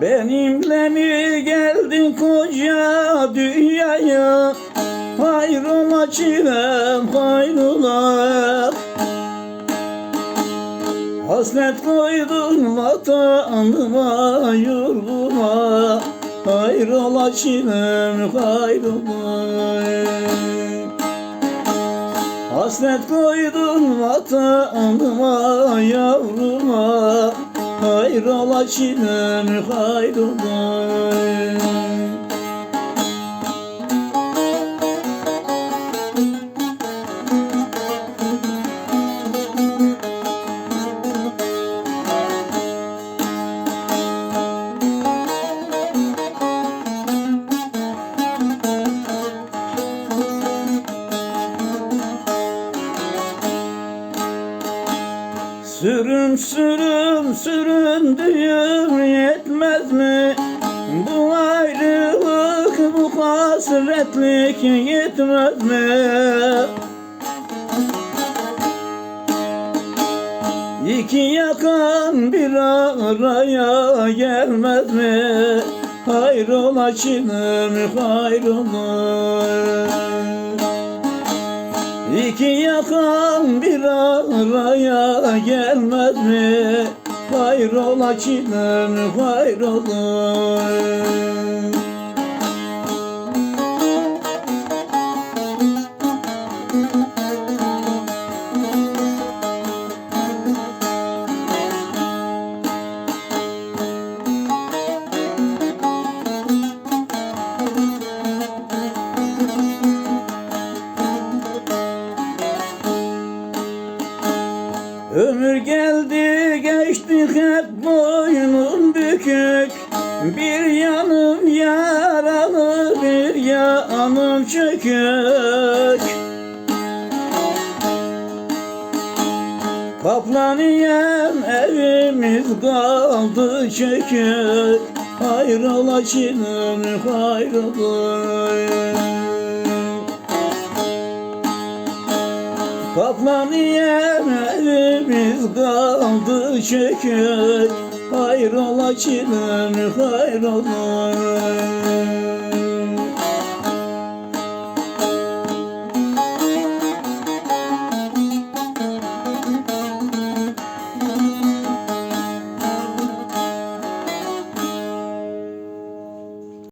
Benimle mi geldin koca dünyaya? Hayrıma çilem hayrola Hasret koydun vatanıma yurduma Hayrola çilem hayrola Hasret koydun vatanıma yavruma. Hayrola çilem hayrola Sürüm sürüm süründüğüm yetmez mi? Bu ayrılık bu hasretlik yetmez mi? İki yakan bir araya gelmez mi? Hayrola çinem hayrola İki yakan bir araya gelmez mi? Hayrola çinem hayrola Ömür geldi geçti hep boynum bükük. Bir yanım yaralı bir yanım çökük. Kaplaniyem evimiz kaldı çökük. Hayrola çinem hayrola Kaplaniyem evimiz kaldı çökük Hayrola çinem hayrola